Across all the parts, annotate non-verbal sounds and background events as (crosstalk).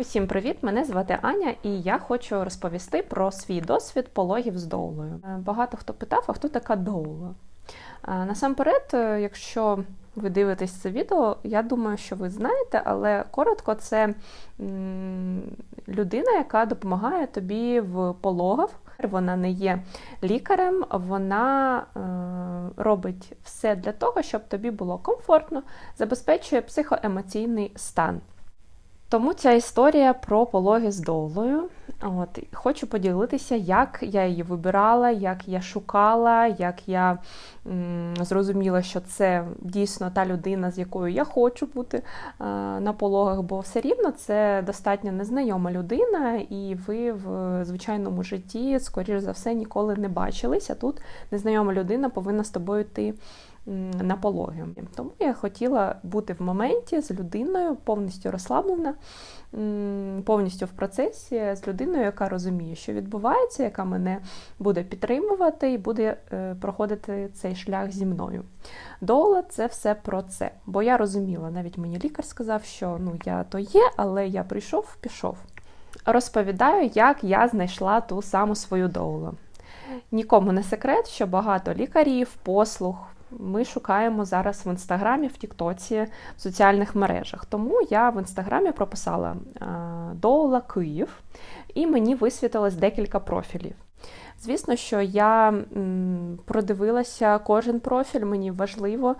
Усім привіт! Мене звати Аня, і я хочу розповісти про свій досвід пологів з доулою. Е, Багато хто питав, а хто така доула? Е, Насамперед, е, якщо ви дивитесь це відео, я думаю, що ви знаєте, але коротко, це людина, яка допомагає тобі в пологах. Вона не є лікарем, вона робить все для того, щоб тобі було комфортно, забезпечує психоемоційний стан. Тому ця історія про пологи з долою. От, Хочу поділитися, як я її вибирала, як я шукала, як я м, зрозуміла, що це дійсно та людина, з якою я хочу бути е, на пологах, бо все рівно це достатньо незнайома людина, і ви в звичайному житті, скоріш за все, ніколи не бачились, а тут незнайома людина повинна з тобою йти на пологи. Тому я хотіла бути в моменті з людиною, повністю розслаблена, повністю в процесі, з людиною, яка розуміє, що відбувається, яка мене буде підтримувати і буде е, проходити цей шлях зі мною. Дола це все про це. Бо я розуміла, навіть мені лікар сказав, що ну я то є, але я прийшов, пішов. Розповідаю, як я знайшла ту саму свою доулу. Нікому не секрет, що багато лікарів, послуг ми шукаємо зараз в інстаграмі, в Тіктоці, в соціальних мережах. Тому я в інстаграмі прописала е, Доула Київ, і мені висвітилось декілька профілів. Звісно, що я продивилася кожен профіль, мені важливо,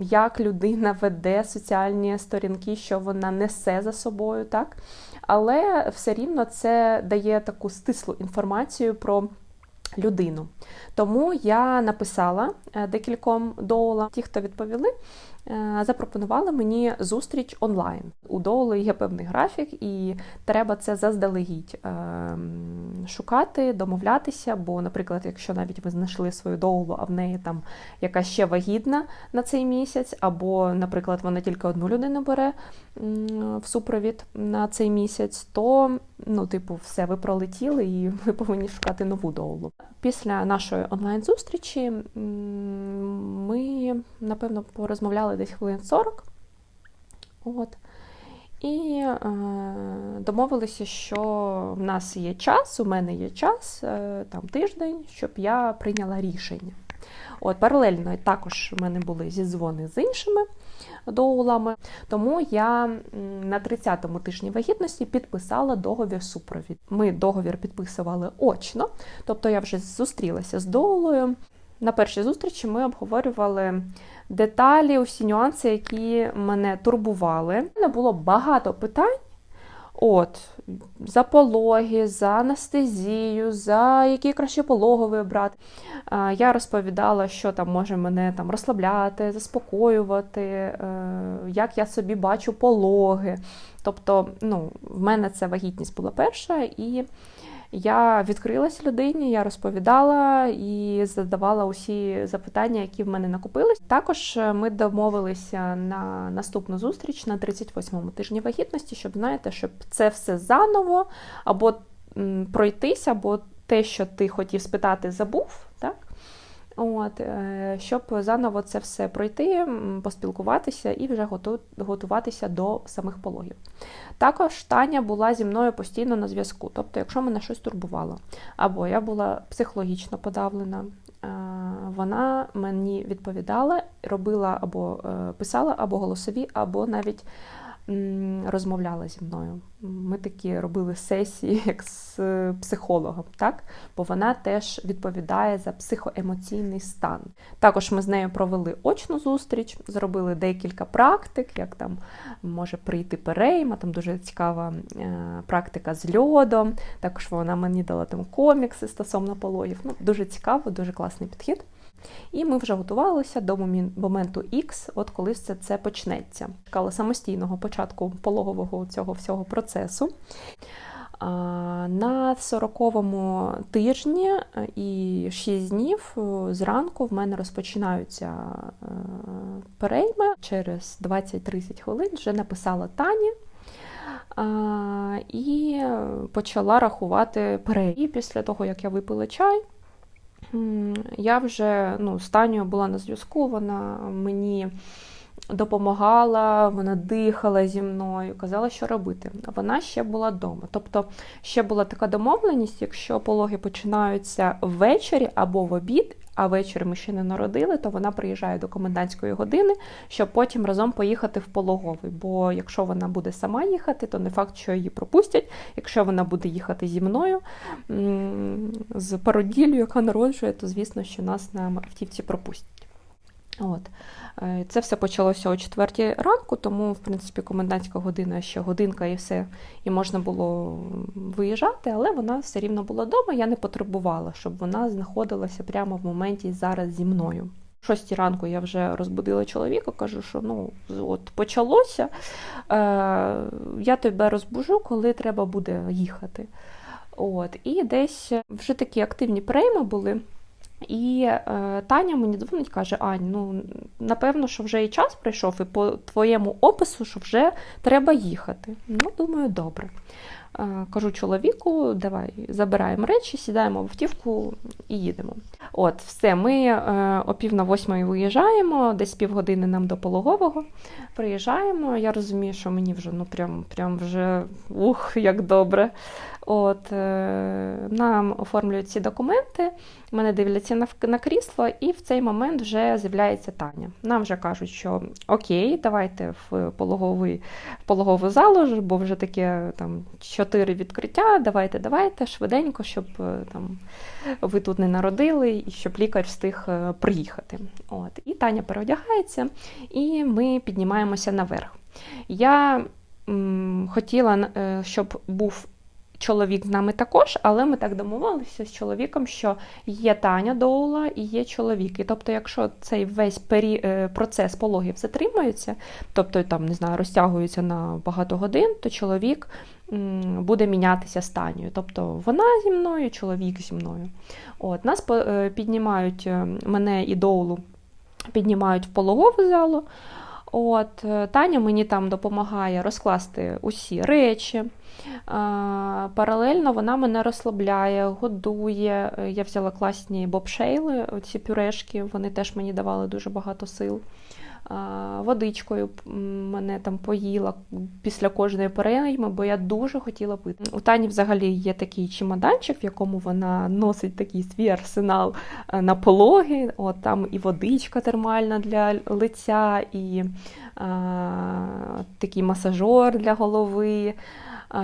як людина веде соціальні сторінки, що вона несе за собою, так? Але все рівно це дає таку стислу інформацію про людину. Тому я написала е, декільком доула. Ті, хто відповіли, е, запропонували мені зустріч онлайн. У доули є певний графік, і треба це заздалегідь е, шукати, домовлятися. Бо, наприклад, якщо навіть ви знайшли свою доулу, а в неї там яка ще вагітна на цей місяць, або, наприклад, вона тільки одну людину бере в супровід на цей місяць, то ну, типу, все, ви пролетіли і (laughs) ви повинні шукати нову доулу. Після нашої онлайн-зустрічі ми, напевно, порозмовляли десь хвилин 40. От. І е, домовилися, що в нас є час, у мене є час, е, там тиждень, щоб я прийняла рішення. От, Паралельно також в мене були зідзвони з іншими доулами, тому я на 30-му тижні вагітності підписала договір супровід. Ми договір підписували очно, тобто я вже зустрілася з доулою. На першій зустрічі ми обговорювали деталі, усі нюанси, які мене турбували. У мене було багато питань. От, за пологи, за анестезію, за які краще пологовий обрати. Я розповідала, що там може мене там розслабляти, заспокоювати, е, як я собі бачу пологи. Тобто, ну, в мене це вагітність була перша, і я відкрилась людині, я розповідала і задавала усі запитання, які в мене накопились. Також е, ми домовилися на наступну зустріч на 38-му тижні вагітності, щоб знаєте, щоб це все заново або пройтись, або те, що ти хотів спитати, забув. так? От, е, Щоб заново це все пройти, поспілкуватися і вже готуватися до самих пологів. Також Таня була зі мною постійно на зв'язку. Тобто, якщо мене щось турбувало, або я була психологічно подавлена, е, вона мені відповідала, робила або е, писала або голосові, або навіть розмовляла зі мною. Ми такі робили сесії (laughs) як з е, психологом, так? бо вона теж відповідає за психоемоційний стан. Також ми з нею провели очну зустріч, зробили декілька практик, як там може прийти перейма, там дуже цікава е, практика з льодом. Також вона мені дала там комікси стосовно пологів. Ну, Дуже цікаво, дуже класний підхід. І ми вже готувалися до моменту X, от коли все це почнеться. Чекали самостійного початку пологового цього всього процесу. На 40-му тижні і 6 днів е, зранку в мене розпочинаються е, перейми. Через 20-30 хвилин вже написала Тані. І почала рахувати перейми. І після того, як я випила чай, я вже ну, з Танею була на зв'язку, вона мені допомагала, вона дихала зі мною, казала, що робити. А вона ще була вдома. Тобто ще була така домовленість, якщо пологи починаються ввечері або в обід, а ввечері ми ще не народили, то вона приїжджає до комендантської години, щоб потім разом поїхати в пологовий. Бо якщо вона буде сама їхати, то не факт, що її пропустять. Якщо вона буде їхати зі мною з пароділлю, яка народжує, то звісно, що нас на автівці пропустять. От. Е, це все почалося о 4 ранку, тому, в принципі, комендантська година ще годинка і все, і можна було виїжджати, але вона все рівно була вдома. Я не потребувала, щоб вона знаходилася прямо в моменті зараз зі мною. О 6 ранку я вже розбудила чоловіка, кажу, що ну, от почалося. Е, Я тебе розбужу, коли треба буде їхати. От, І десь вже такі активні прийми були. І е, Таня мені дзвонить, каже: Ань, ну напевно, що вже і час прийшов, і по твоєму опису, що вже треба їхати. Ну, думаю, добре. Е, кажу чоловіку, давай забираємо речі, сідаємо в автівку і їдемо. От, все, ми е, о пів на восьмої виїжджаємо, десь півгодини нам до пологового. Приїжджаємо. Я розумію, що мені вже ну прям, прям вже ух, як добре. От, е, Нам оформлюють ці документи, мене дивляться на на крісло, і в цей момент вже з'являється Таня. Нам вже кажуть, що окей, давайте в пологовий, в пологову залу, бо вже таке там чотири відкриття. Давайте, давайте швиденько, щоб е, там ви тут не народили, і щоб лікар встиг е, приїхати. От. І Таня переодягається, і ми піднімаємося наверх. Я м, хотіла, щоб був чоловік з нами також, але ми так домовилися з чоловіком, що є Таня Доула і є чоловік. І тобто, якщо цей весь пері... Е, процес пологів затримується, тобто там не знаю, розтягується на багато годин, то чоловік буде мінятися з Танею. Тобто вона зі мною, чоловік зі мною. От, Нас е, піднімають е, мене і Доулу, піднімають в пологову залу. От, Таня мені там допомагає розкласти усі речі. Паралельно вона мене розслабляє, годує. Я взяла класні бобшейли, ці пюрешки, вони теж мені давали дуже багато сил. Водичкою мене там поїла після кожної перейми, бо я дуже хотіла пити. У Тані взагалі є такий чемоданчик, в якому вона носить такий свій арсенал е, на пологи. От Там і водичка термальна для лиця, і а, такий масажор для голови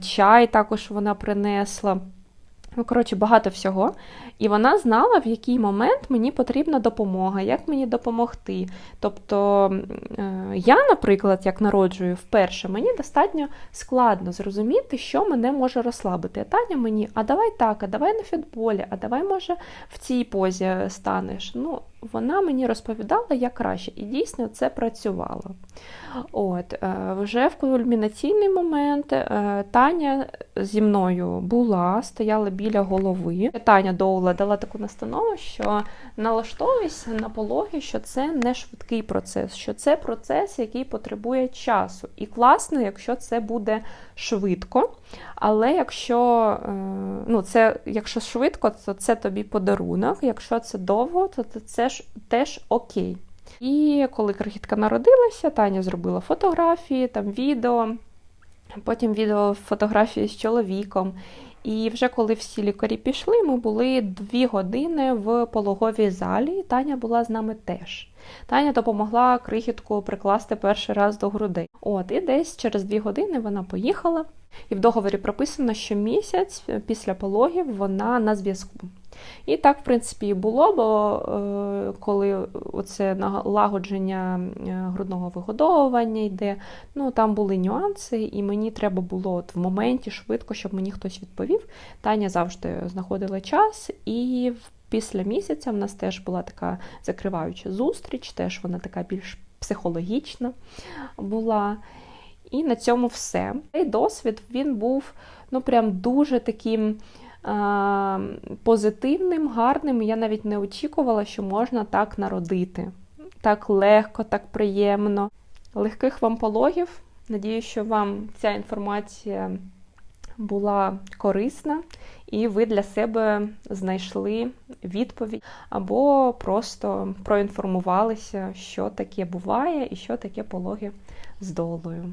чай також вона принесла. Ну, коротше, багато всього. І вона знала, в який момент мені потрібна допомога, як мені допомогти. Тобто е, я, наприклад, як народжую вперше, мені достатньо складно зрозуміти, що мене може розслабити. Таня мені, а давай так, а давай на фітболі, а давай, може, в цій позі станеш. Ну, Вона мені розповідала, як краще, і дійсно це працювало. От, е, Вже в кульмінаційний момент е, Таня зі мною була, стояла біля голови. Таня Доула дала таку настанову, що налаштовуйся на пологи, що це не швидкий процес, що це процес, який потребує часу. І класно, якщо це буде швидко. Але якщо е, ну, це, якщо швидко, то це тобі подарунок. Якщо це довго, то це ж теж окей. І коли крихітка народилася, Таня зробила фотографії, там відео, потім відео фотографії з чоловіком. І вже коли всі лікарі пішли, ми були дві години в пологовій залі, і Таня була з нами теж. Таня допомогла крихітку прикласти перший раз до грудей. От, І десь через дві години вона поїхала, і в договорі прописано, що місяць після пологів вона на зв'язку. І так, в принципі, і було, бо е, коли це налагодження е, грудного вигодовування йде, ну там були нюанси, і мені треба було от в моменті швидко, щоб мені хтось відповів. Таня завжди знаходила час, і після місяця в нас теж була така закриваюча зустріч, теж вона така більш психологічна була. І на цьому все. Цей досвід він був ну прям дуже таким позитивним, гарним. Я навіть не очікувала, що можна так народити. Так легко, так приємно. Легких вам пологів. Надію, що вам ця інформація була корисна, і ви для себе знайшли відповідь або просто проінформувалися, що таке буває і що таке пологи з долою.